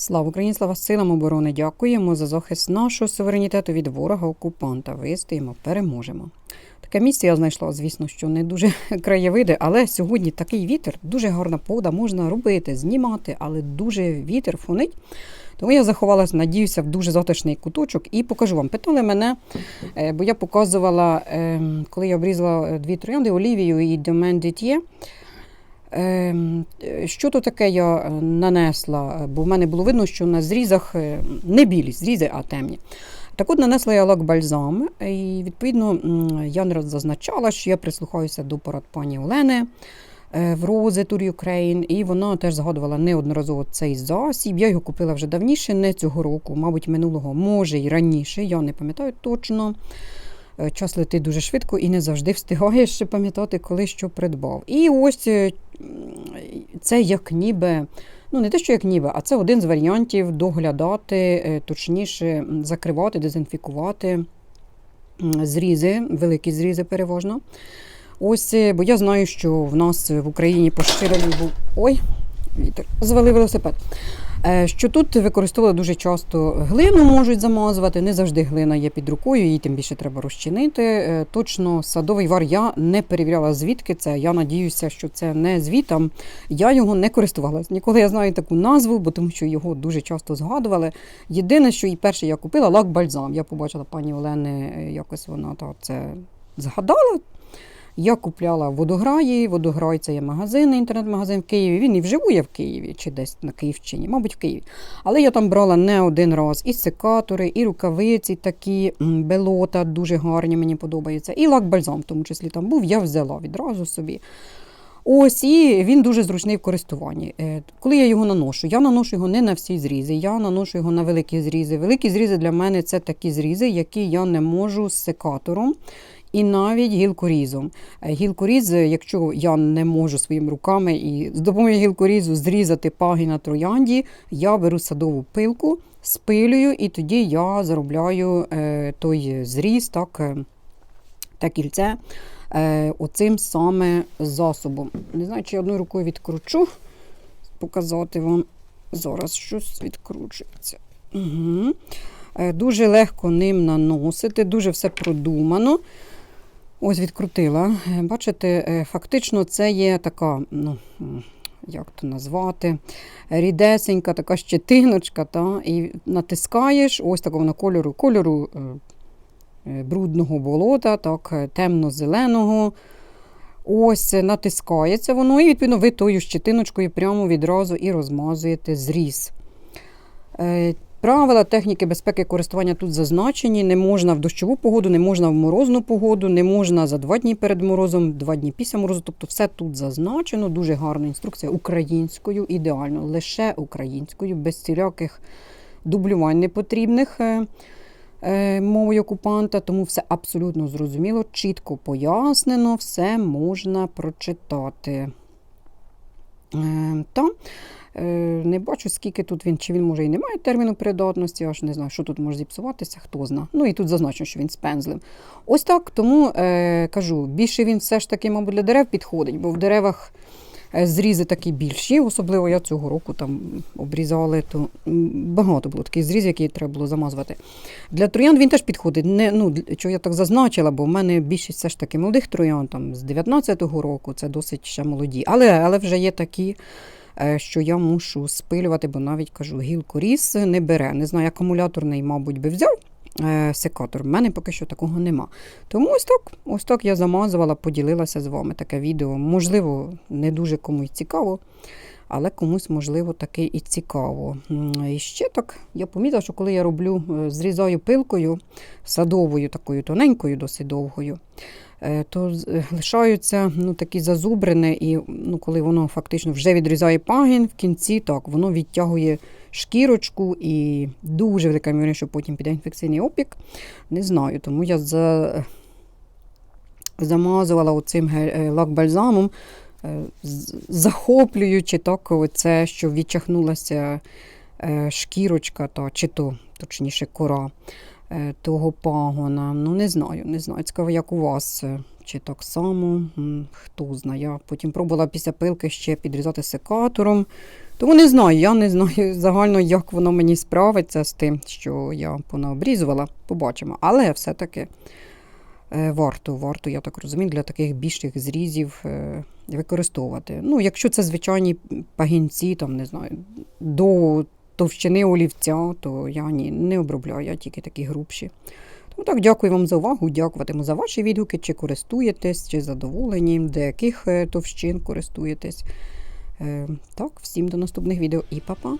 Слава Україні, слава силам оборони! Дякуємо за захист нашого суверенітету від ворога-окупанта. Вистоїмо, переможемо. Така місія я знайшла, звісно, що не дуже краєвиди, але сьогодні такий вітер, дуже гарна погода, можна робити, знімати, але дуже вітер фонить. Тому я заховалась, надіюся, в дуже затишний куточок і покажу вам. Питали мене, е, бо я показувала, е, коли я обрізала е, дві троянди Олівію і Домен Дітє. Ем, Що то таке я е, нанесла? Бо в мене було видно, що на зрізах е, не білі зрізи, а темні. Так от нанесла я лак бальзам, і відповідно я не раз зазначала, що я прислухаюся до порад пані Олени е, в Рози Tour Ukraine, і вона теж згадувала неодноразово цей засіб. Я його купила вже давніше, не цього року, мабуть, минулого, може й раніше, я не пам'ятаю точно. Е, Час летить дуже швидко і не завжди встигаєш пам'ятати, коли що придбав. І ось е, це як ніби, ну не те, що як ніби, а це один з варіантів доглядати, е, точніше, закривати, дезінфікувати зрізи, великі зрізи переважно. Ось, бо я знаю, що в нас в Україні поширений був. Ой, вітер, звалив велосипед. Е, Що тут використовували дуже часто глину можуть замазувати, не завжди глина є під рукою, її тим більше треба розчинити. Е, Точно садовий вар я не перевіряла, звідки це. Я надіюся, що це не звітам. Я його не користувалась. Ніколи я знаю таку назву, бо тому що його дуже часто згадували. Єдине, що і перше я купила, лак бальзам. Я побачила пані Олени, е, якось вона та це згадала. Я купляла водограї. Водограй це є магазин, інтернет-магазин в Києві. Він і вживу є в Києві чи десь на Київщині, мабуть, в Києві. Але я там брала не один раз і секатори, і рукавиці такі, белота дуже гарні, мені подобаються. І лак бальзам, в тому числі там був, я взяла відразу собі. Ось і він дуже зручний в користуванні. Е, Коли я його наношу, я наношу його не на всі зрізи, я наношу його на великі зрізи. Великі зрізи для мене це такі зрізи, які я не можу з секатором. І навіть гілкорізом. Е, Гілкоріз, е, якщо я не можу своїми руками і з допомогою гілкорізу зрізати паги на троянді, я беру садову пилку, спилюю, і тоді я заробляю е, той зріз, так, е, те кільце оцим саме засобом. Не знаю, чи я одною рукою відкручу, показати вам зараз щось відкручується. Угу. Дуже легко ним наносити, дуже все продумано. Ось відкрутила. Е, Бачите, е, фактично це є така, ну, як то назвати, рідесенька така щетиночка, та, і натискаєш ось такого на кольору, кольору е, брудного болота, так, темно-зеленого. Ось натискається воно, і відповідно ви тою щетиночкою прямо відразу і розмазуєте зріз. Правила техніки безпеки користування тут зазначені. Не можна в дощову погоду, не можна в морозну погоду, не можна за два дні перед морозом, два дні після морозу. Тобто все тут зазначено. Дуже гарна інструкція українською, ідеально, лише українською, без всіляких дублювань непотрібних е, е, мовою окупанта. Тому все абсолютно зрозуміло, чітко пояснено, все можна прочитати. Е, та Не бачу, скільки тут він, чи він може і не має терміну придатності, аж не знаю, що тут може зіпсуватися, хто зна. Ну і тут зазначено, що він з пензлем. Ось так, тому е, кажу, більше він все ж таки, мабуть, для дерев підходить, бо в деревах е, зрізи такі більші, особливо я цього року там обрізали, то багато було таких зрізів, які треба було замазувати. Для троянд він теж підходить. Не, ну, чого я так зазначила, бо в мене більшість все ж таки молодих троянд там, з 19-го року, це досить ще молоді. Але, але вже є такі е, що я мушу спилювати, бо навіть кажу, гілку ріс не бере. Не знаю, акумуляторний, мабуть, би взяв е, секатор. В мене поки що такого нема. Тому ось так, ось так я замазувала, поділилася з вами таке відео. Можливо, не дуже комусь цікаво. Але комусь, можливо, таки і цікаво. І ще так, я помітила, що коли я роблю, е, зрізаю пилкою садовою, такою тоненькою, досить довгою, е, то е, лишаються ну, такі зазубрини, і ну, коли воно фактично вже відрізає пагін, в кінці так, воно відтягує шкірочку і дуже велика ймовірність, що потім піде інфекційний опік. Не знаю, тому я за... замазувала оцим е, з- захоплюючи так це, що відчахнулася е, шкірочка, та, чи то, точніше, кора е, того пагона. Ну, не знаю, не знаю. Цікаво, як у вас. е, чи так само, хто знає. Я потім пробувала після пилки ще підрізати секатором. Тому не знаю, я не знаю загально, як воно мені справиться з тим, що я понаобрізувала. Побачимо. Але все-таки е, варто, варто, я так розумію, для таких більших зрізів е, використовувати. Ну, якщо це звичайні пагінці, там, не знаю, до товщини олівця, то я ні, не обробляю, я тільки такі грубші. Тому так, дякую вам за увагу. Дякуватиму за ваші відгуки, чи користуєтесь, чи задоволені, до яких товщин користуєтесь. Е, Так, всім до наступних відео і па-па!